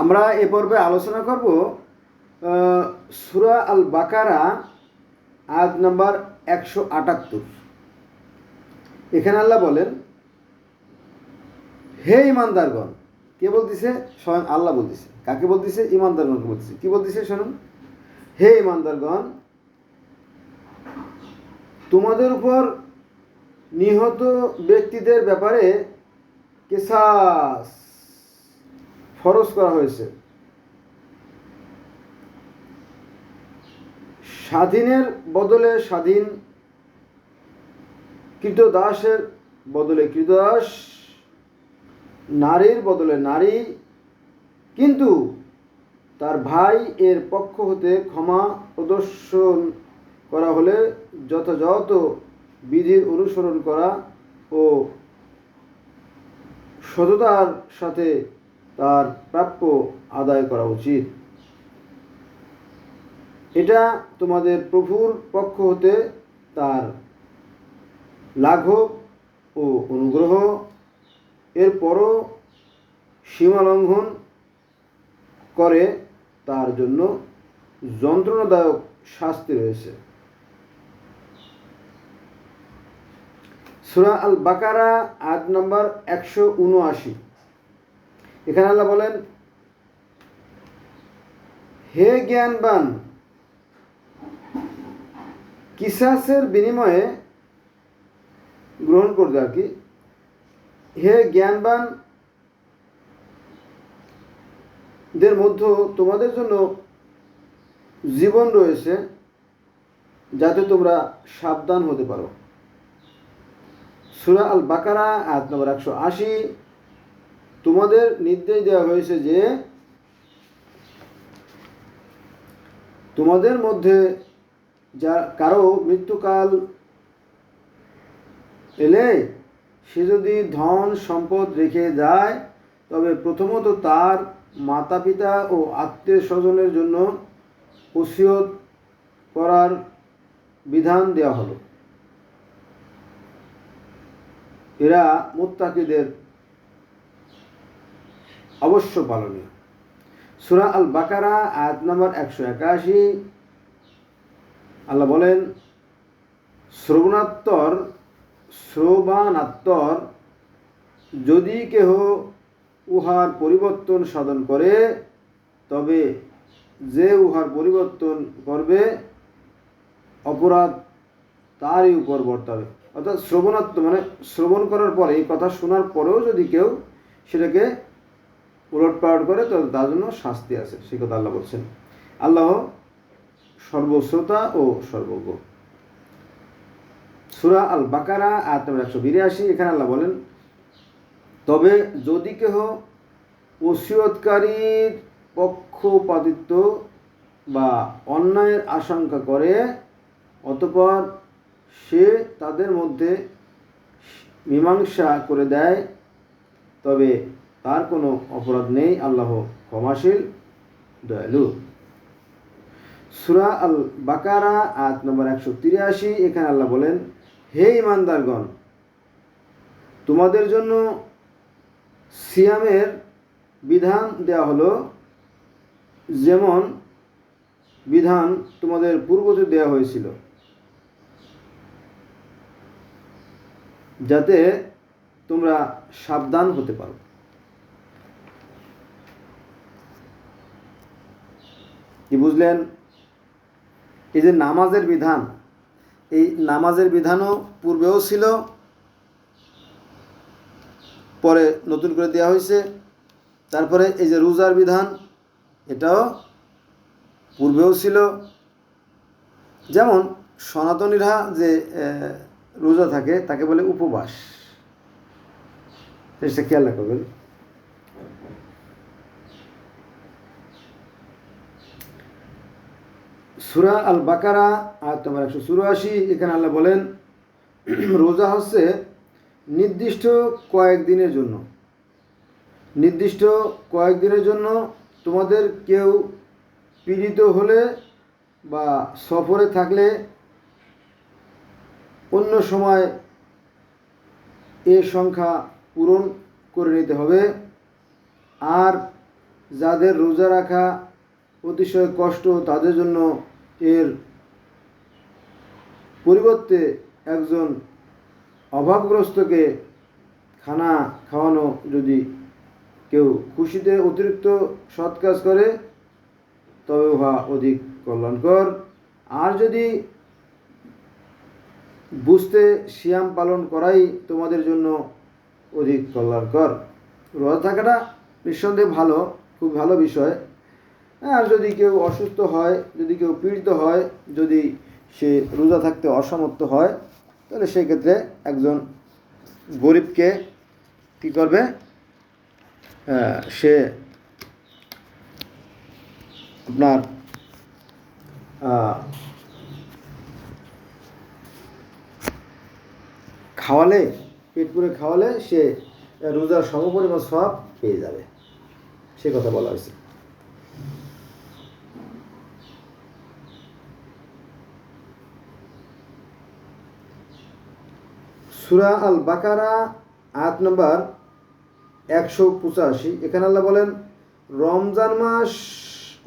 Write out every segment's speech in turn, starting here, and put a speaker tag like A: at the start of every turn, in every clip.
A: আমরা এ পর্বে আলোচনা করব সুরা আল বাকারা আয়াত নাম্বার একশো আটাত্তর। এখানে আল্লাহ বলেন, হে ইমানদারগণ, কে বলতেছে? স্বয়ং আল্লাহ বলতেছে। কাকে বলতেছে? ইমানদারগণকে বলতেছে। কি বলতেছে শুনুন হে ইমানদারগণ, তোমাদের উপর নিহত ব্যক্তিদের ব্যাপারে কেসাস ফরজ করা হয়েছে। স্বাধীনের বদলে স্বাধীন, কৃতদাসের বদলে কৃতদাস, নারীর বদলে নারী, কিন্তু তার ভাই এর পক্ষ হতে ক্ষমা প্রদর্শন করা হলে যথাযথ বিধির অনুসরণ করা ও সততার সাথে তার প্রাপ্য আদায় করা উচিত। এটা তোমাদের প্রভুর পক্ষ হতে তার লাঘব ও অনুগ্রহ। এরপরও সীমালঙ্ঘন করে তার জন্য যন্ত্রণাদায়ক শাস্তি রয়েছে। সুরা আল বাকারা আট নম্বর একশো উনআশি। এখানে আল্লাহ বলেন, হে জ্ঞানবান, কিসাসের বিনিময়ে গ্রহণ করবে আর কি। হে জ্ঞানবান, দের মধ্যে তোমাদের জন্য জীবন রয়েছে, যাতে তোমরা সাবধান হতে পারো। সুরা আল বাকারা আয়াত নম্বর একশো আশি। তোমাদের নির্দেশ দেওয়া হয়েছে যে তোমাদের মধ্যে যা কারও মৃত্যুকাল এলে সে যদি ধন সম্পদ রেখে যায়, তবে প্রথমত তার মাতা পিতা ও আত্মীয় স্বজনের জন্য ওসিয়ত করার বিধান দেওয়া হলো। এরা মুত্তাকিদের অবশ্য পালনীয়। সুরা আল বাকারা আয়াত নম্বর একশো একাশি। আল্লাহ বলেন, শ্রবণাত্তর শ্রবানাত্তর যদি কেহ উহার পরিবর্তন সাধন করে, তবে যে উহার পরিবর্তন করবে, অপরাধ তারই উপর বর্তাবে অর্থাৎ শ্রবণাত্ম মানে শ্রবণ করার পরে, এই কথা শোনার পরেও যদি কেউ সেটাকে উলট পালট করে তো তার জন্য শাস্তি আছে সে কথা আল্লাহ বলছেন। আল্লাহ সর্বশ্রোতা ও সর্বজ্ঞ। সুরা আল বাকারা আয়াত নম্বর একশো বিরাশি, এখানে আল্লাহ বলেন, তবে যদি কেহ ওসিয়তকারীর পক্ষপাতিত্ব বা অন্যায়ের আশঙ্কা করে, অতপর সে তাদের মধ্যে মীমাংসা করে দেয়, তবে তার কোনো অপরাধ নেই, আল্লাহ ক্ষমাশীল, দয়ালু। সুরা আল বাকারা আয়াত নম্বর একশো তিরাশি, এখানে আল্লাহ বলেন, হে ইমানদারগণ তোমাদের জন্য সিয়ামের বিধান দেওয়া হলো, যেমন বিধান তোমাদের পূর্বতে দেওয়া হয়েছিল। যাতে তোমরা সাবধান হতে পারো। কি বুঝলেন? এই যে নামাজের বিধান, এই নামাজের বিধানও পূর্বেও ছিল, পরে নতুন করে দেওয়া হয়েছে। তারপরে এই যে রোজার বিধান, এটাও পূর্বেও ছিল। যেমন সনাতনীরা যে রোজা থাকে, তাকে বলে উপবাস। সেটা খেয়াল রাখবেন। সুরা আল বাকারা আর তোমার একশো চুরাশি, এখানে আল্লাহ বলেন, রোজা হচ্ছে নির্দিষ্ট কয়েকদিনের জন্য। নির্দিষ্ট কয়েকদিনের জন্য তোমাদের কেউ পীড়িত হলে বা সফরে থাকলে অন্য সময় এ সংখ্যা পূরণ করে নিতে হবে। আর যাদের রোজা রাখা অতিশয় কষ্ট, তাদের জন্য এর পরিবর্তে একজন অভাবগ্রস্তকে খানা খাওয়ানো যদি কেউ খুশিতে অতিরিক্ত সৎ কাজ করে, তবে উহা অধিক কল্যাণকর। আর যদি বুঝতে সিয়াম পালন করাই তোমাদের জন্য অধিক কল্যাণকর। রোজা থাকাটা নিঃসন্দেহে ভালো, খুব ভালো বিষয়। আর যদি কেউ অসুস্থ হয়, যদি কেউ পীড়িত হয়, যদি সে রোজা থাকতে অসমর্থ হয়, তাহলে সেই ক্ষেত্রে একজন গরিবকে কী করবে? সে আপনার খাওয়ালে, পেট পুরে খাওয়ালে সে রোজার সমপরিমাণ সব পেয়ে যাবে। সে কথা বলা হয়েছে। সুরা আল বাকারা আয়াত নম্বর একশো পঁচাশি। এখানে আল্লাহ বলেন, রমজান মাস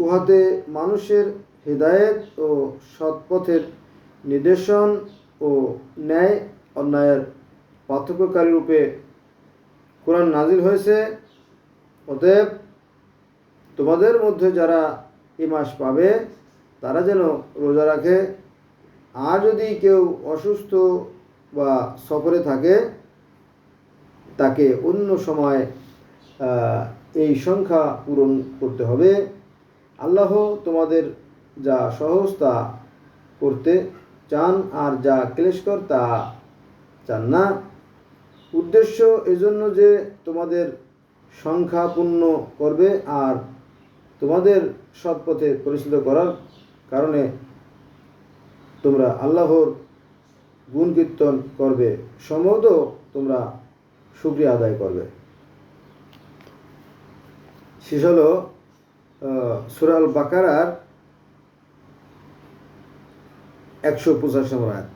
A: উহাতে মানুষের হৃদায়ত ও সৎপথের নির্দেশন ও ন্যায় অন্যায়ের পার্থক্যকারী রূপে কোরআন নাজিল হয়েছে। অতএব তোমাদের মধ্যে যারা এ মাস পাবে, তারা যেন রোজা রাখে। আর যদি কেউ অসুস্থ বা সফরে থাকে, তাকে অন্য সময় এই সংখ্যা পূরণ করতে হবে। আল্লাহ তোমাদের যা সহজ তা করতে চান, আর যা ক্লেশকর তা চান না। উদ্দেশ্য এজন্য যে তোমাদের সংখ্যা পূর্ণ করবে, আর তোমাদের সৎপথে পরিচিত করার কারণে তোমরা আল্লাহর গুণ কীর্তন করবে, সম্ভবত তোমরা সুক্রিয়া আদায় করবে। শেষ হলো সুরাল বাকারার একশো পঁচাশ নম্বর আয়াত।